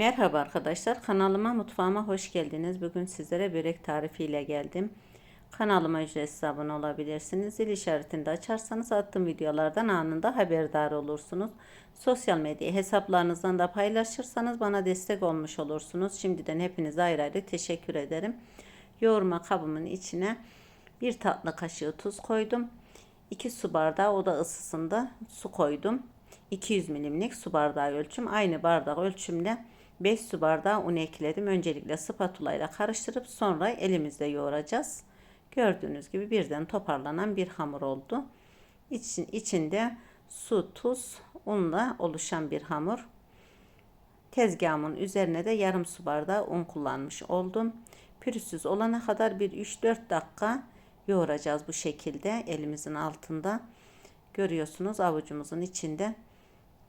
Merhaba arkadaşlar kanalıma mutfağıma hoş geldiniz. Bugün sizlere börek tarifiyle geldim. Kanalıma ücretsiz abone olabilirsiniz. Zil işaretini de açarsanız attığım videolardan anında haberdar olursunuz. Sosyal medya hesaplarınızdan da paylaşırsanız bana destek olmuş olursunuz. Şimdiden hepinize ayrı ayrı teşekkür ederim. Yoğurma kabımın içine bir tatlı kaşığı tuz koydum. 2 su bardağı oda ısısında su koydum. 200 milimlik su bardağı ölçüm. Aynı bardak ölçümle 5 su bardağı un ekledim. Öncelikle spatula ile karıştırıp sonra elimizle yoğuracağız. Gördüğünüz gibi birden toparlanan bir hamur oldu. İçin, içinde su, tuz, unla oluşan bir hamur. Tezgahımın üzerine de yarım su bardağı un kullanmış oldum. Pürüzsüz olana kadar bir 3-4 dakika yoğuracağız bu şekilde elimizin altında. Görüyorsunuz avucumuzun içinde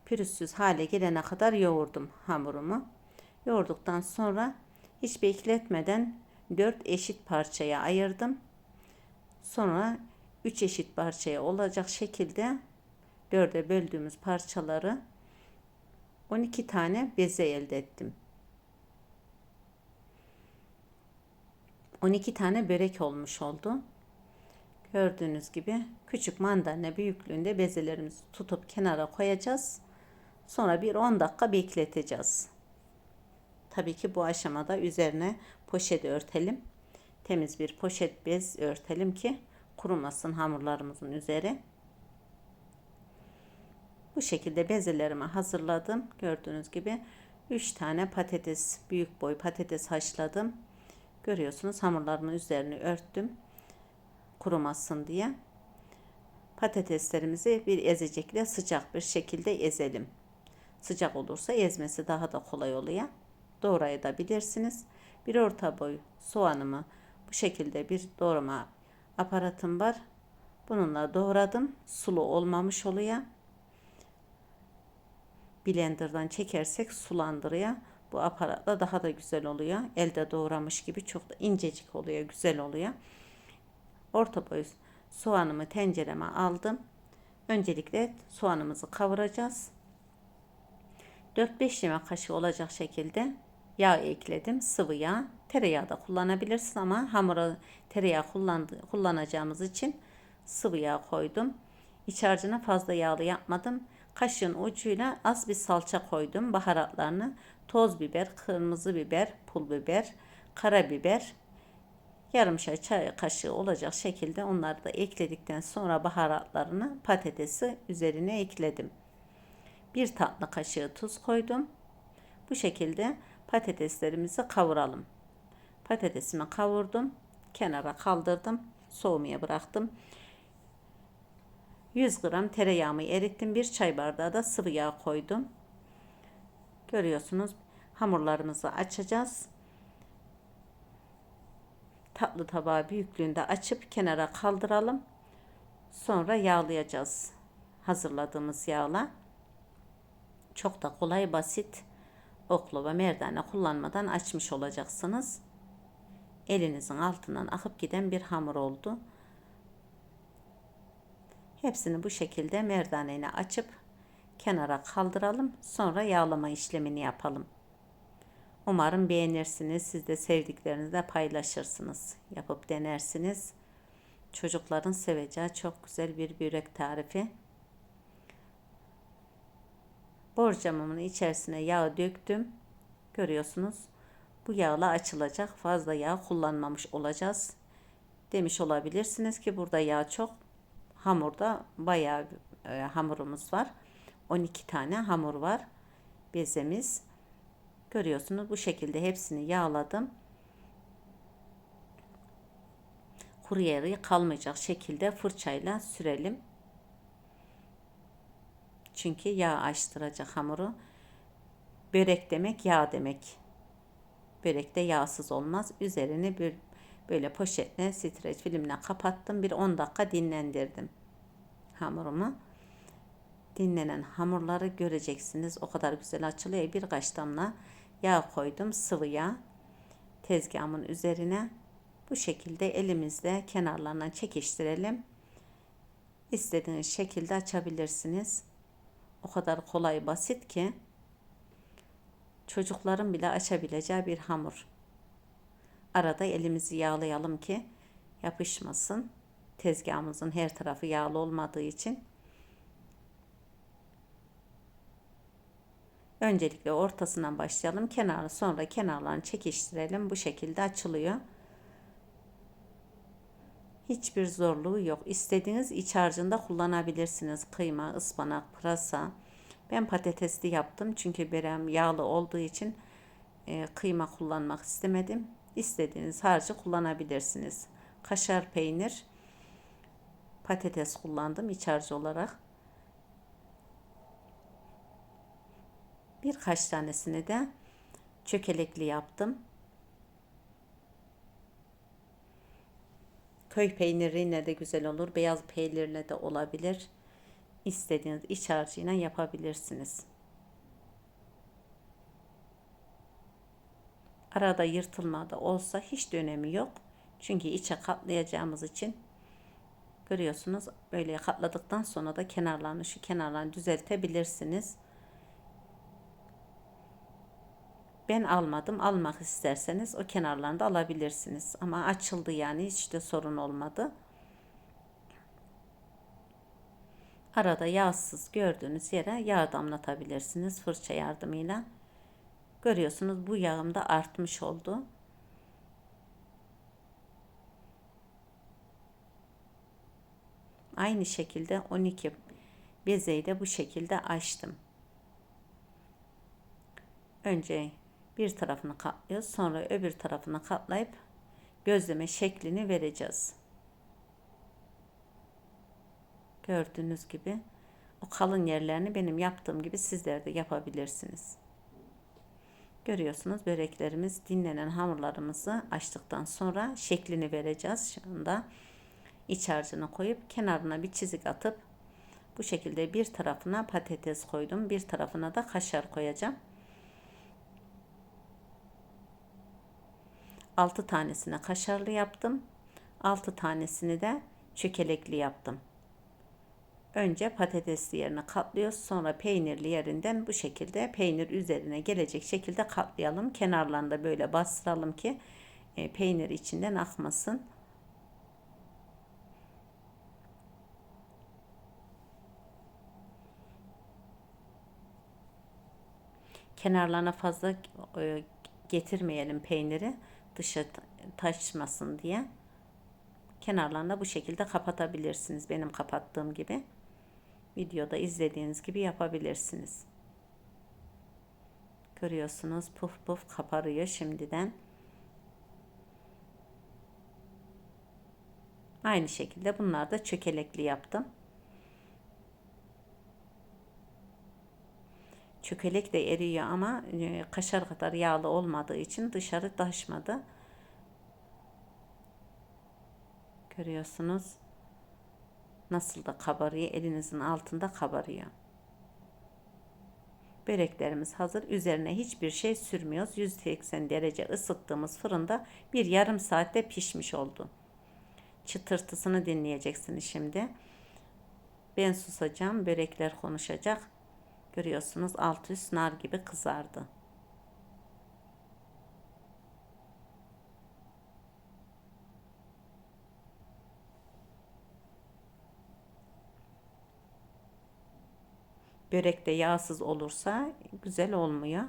pürüzsüz hale gelene kadar yoğurdum hamurumu. Yoğurduktan sonra hiç bekletmeden 4 eşit parçaya ayırdım. Sonra 3 eşit parçaya olacak şekilde 4'e böldüğümüz parçaları 12 tane beze elde ettim. 12 tane börek olmuş oldu. Gördüğünüz gibi küçük mandalina büyüklüğünde bezelerimizi tutup kenara koyacağız. Sonra bir 10 dakika bekleteceğiz. Tabii ki bu aşamada üzerine poşet örtelim. Temiz bir poşet bez örtelim ki kurumasın hamurlarımızın üzeri. Bu şekilde bezelerimi hazırladım. Gördüğünüz gibi 3 tane patates, büyük boy patates haşladım. Görüyorsunuz hamurlarımın üzerini örttüm. Kurumasın diye. Patateslerimizi bir ezecekle sıcak bir şekilde ezelim. Sıcak olursa ezmesi daha da kolay oluyor. Doğrayabilirsiniz. Bir orta boy soğanımı bu şekilde bir doğrama aparatım var. Bununla doğradım. Sulu olmamış oluyor. Blender'dan çekersek sulandırıyor. Bu aparatla daha da güzel oluyor. Elde doğramış gibi çok da incecik oluyor, güzel oluyor. Orta boy soğanımı tencereme aldım. Öncelikle soğanımızı kavuracağız. 4-5 yemek kaşığı olacak şekilde yağ ekledim. Sıvı yağ. Tereyağı da kullanabilirsin ama hamura tereyağı kullandı, kullanacağımız için sıvı yağ koydum. İç harcına fazla yağlı yapmadım. Kaşığın ucuyla az bir salça koydum. Baharatlarını toz biber, kırmızı biber, pul biber, karabiber, yarım çay kaşığı olacak şekilde onları da ekledikten sonra baharatlarını patatesi üzerine ekledim. Bir tatlı kaşığı tuz koydum. Bu şekilde patateslerimizi kavuralım. Patatesimi kavurdum. Kenara kaldırdım. Soğumaya bıraktım. 100 gram tereyağımı erittim. Bir çay bardağı da sıvı yağ koydum. Görüyorsunuz hamurlarımızı açacağız. Tatlı tabağı büyüklüğünde açıp kenara kaldıralım. Sonra yağlayacağız. Hazırladığımız yağla. Çok da kolay basit oklava merdane kullanmadan açmış olacaksınız. Elinizin altından akıp giden bir hamur oldu. Hepsini bu şekilde merdaneyle açıp kenara kaldıralım. Sonra yağlama işlemini yapalım. Umarım beğenirsiniz. Siz de sevdiklerinizle paylaşırsınız. Yapıp denersiniz. Çocukların seveceği çok güzel bir börek tarifi. Borcamımın içerisine yağ döktüm. Görüyorsunuz. Bu yağla açılacak. Fazla yağ kullanmamış olacağız. Demiş olabilirsiniz ki burada yağ çok. Hamurda bayağı e, hamurumuz var. 12 tane hamur var. Bezemiz. Görüyorsunuz bu şekilde hepsini yağladım. Kuru yeri kalmayacak şekilde fırçayla sürelim. Çünkü yağ açtıracak hamuru. Börek demek yağ demek. Börek de yağsız olmaz. Üzerini bir böyle poşetle streç filmle kapattım. Bir 10 dakika dinlendirdim hamurumu. Dinlenen hamurları göreceksiniz. O kadar güzel açılıyor. Birkaç damla yağ koydum. Sıvı yağ. Tezgahımın üzerine bu şekilde elimizle kenarlarından çekiştirelim. İstediğiniz şekilde açabilirsiniz. O kadar kolay basit ki Çocukların bile açabileceği bir hamur. Arada elimizi yağlayalım ki yapışmasın. Tezgahımızın her tarafı yağlı olmadığı için. Öncelikle ortasından başlayalım. Kenarı sonra kenarlarını çekiştirelim. Bu şekilde açılıyor. Hiçbir zorluğu yok. İstediğiniz iç harcında kullanabilirsiniz. Kıyma, ıspanak, pırasa. Ben patatesli yaptım. Çünkü berem yağlı olduğu için e, kıyma kullanmak istemedim. İstediğiniz harcı kullanabilirsiniz. Kaşar peynir, patates kullandım iç harcı olarak. Birkaç tanesini de çökelekli yaptım. Köy peyniriyle de güzel olur. Beyaz peynirle de olabilir. İstediğiniz iç harcıyla yapabilirsiniz. Arada yırtılma da olsa hiç de önemi yok. Çünkü içe katlayacağımız için görüyorsunuz böyle katladıktan sonra da kenarlarını şu kenarlarını düzeltebilirsiniz. Ben almadım. Almak isterseniz o kenarlarını da alabilirsiniz. Ama açıldı yani hiç de sorun olmadı. Arada yağsız gördüğünüz yere yağ damlatabilirsiniz fırça yardımıyla. Görüyorsunuz bu yağım da artmış oldu. Aynı şekilde 12 bezeyi de bu şekilde açtım. Önce bir tarafını katlıyoruz. Sonra öbür tarafını katlayıp gözleme şeklini vereceğiz. Gördüğünüz gibi o kalın yerlerini benim yaptığım gibi sizler de yapabilirsiniz. Görüyorsunuz böreklerimiz dinlenen hamurlarımızı açtıktan sonra şeklini vereceğiz. Şu anda iç harcını koyup kenarına bir çizik atıp bu şekilde bir tarafına patates koydum. Bir tarafına da kaşar koyacağım. 6 tanesine kaşarlı yaptım. 6 tanesini de çökelekli yaptım. Önce patatesli yerine katlıyoruz. Sonra peynirli yerinden bu şekilde peynir üzerine gelecek şekilde katlayalım. Kenarlarını da böyle bastıralım ki e, peynir içinden akmasın. Kenarlarına fazla e, getirmeyelim peyniri dışa taşmasın diye. Kenarlarını bu şekilde kapatabilirsiniz. Benim kapattığım gibi. Videoda izlediğiniz gibi yapabilirsiniz. Görüyorsunuz puf puf kaparıyor şimdiden. Aynı şekilde bunlar da çökelekli yaptım. Çökelek de eriyor ama e, kaşar kadar yağlı olmadığı için dışarı taşmadı. Görüyorsunuz. Nasıl da kabarıyor. Elinizin altında kabarıyor. Böreklerimiz hazır. Üzerine hiçbir şey sürmüyoruz. 180 derece ısıttığımız fırında bir yarım saatte pişmiş oldu. Çıtırtısını dinleyeceksiniz şimdi. Ben susacağım. Börekler konuşacak. Görüyorsunuz alt üst nar gibi kızardı. Börek de yağsız olursa güzel olmuyor.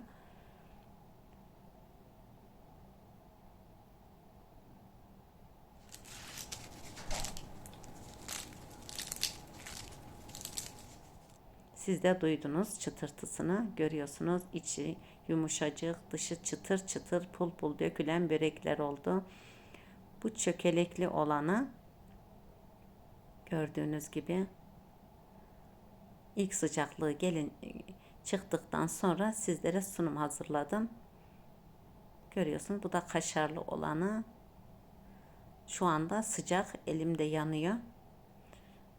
Siz de duydunuz çıtırtısını görüyorsunuz. içi yumuşacık, dışı çıtır çıtır pul pul dökülen börekler oldu. Bu çökelekli olanı gördüğünüz gibi ilk sıcaklığı gelin çıktıktan sonra sizlere sunum hazırladım. Görüyorsunuz bu da kaşarlı olanı. Şu anda sıcak elimde yanıyor.